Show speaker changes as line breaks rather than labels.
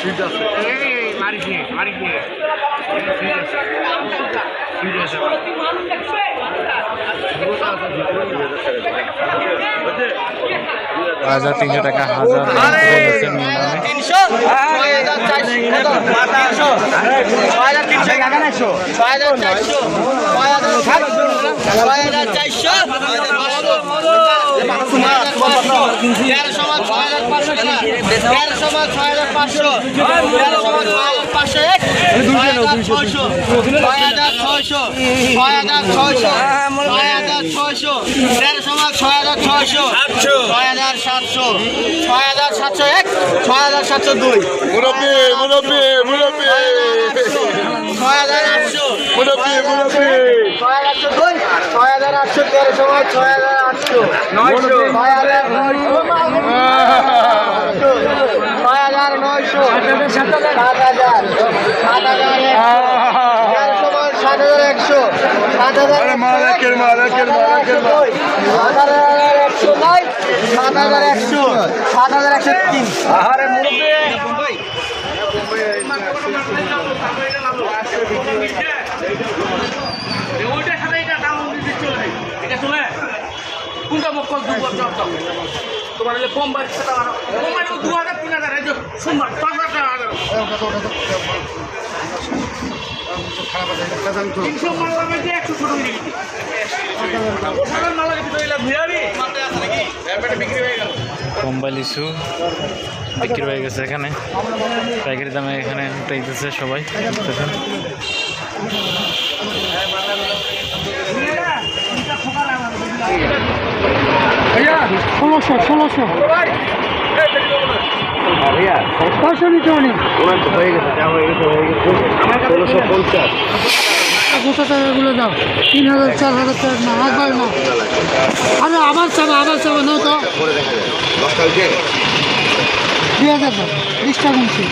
ঠিক আছে। মারিস নিয়ে
মারিস নিয়ে হাজার তিনশো টাকা হাজার তিনশো? ছয় হাজার চারশো। ছয় হাজার চারশো। তেরোশো মাল ছয় হাজার পাঁচশো তেরোশো মাল ছয় হাজার পাঁচশো তেরোশো মাল ছয় হাজার পাঁচশো এক ছয় হাজার ছয়শো ছয় হাজার ছয়শো ছয় হাজার ছয়শো ছয় হাজার ছয়শো তেরোশো মাল ছয় হাজার ছয়শো ছয় হাজার সাতশো ছয় হাজার সাতশো এক ছয় হাজার সাতশো দুই
মুরব্বী মুরব্বী মুরব্বী
ছয় হাজার আটশো
মুরব্বী মুরব্বী
ছয় হাজার আটশো দুই ছয় হাজার আটশো তেরোশো মাল ছয় হাজার আটশো নয়শো ছয় হাজার নয়শো ছয় হাজার নয়শো সাত হাজার সাত হাজার সাত হাজার একশো সাত হাজার সাত হাজার একশো সাত হাজার একশো
কোনটা মক্কল দু বছর তোমার কম বাড়ি দু
কম্বাইল ইস্যু বিক্রি হয়ে গেছে এখানে। পাইকারি দামে এখানে উঠাইতেছে সবাই।
ষোলোশো ষোলোশো। ছয়শো নিতে অনেক
পঞ্চাশ
কত টাকাগুলো দাও তিন হাজার চার হাজার চার না একবার না আরে আবার চাবা আবার চাবা না তো। দুই হাজার দাও বিশটা গুনছি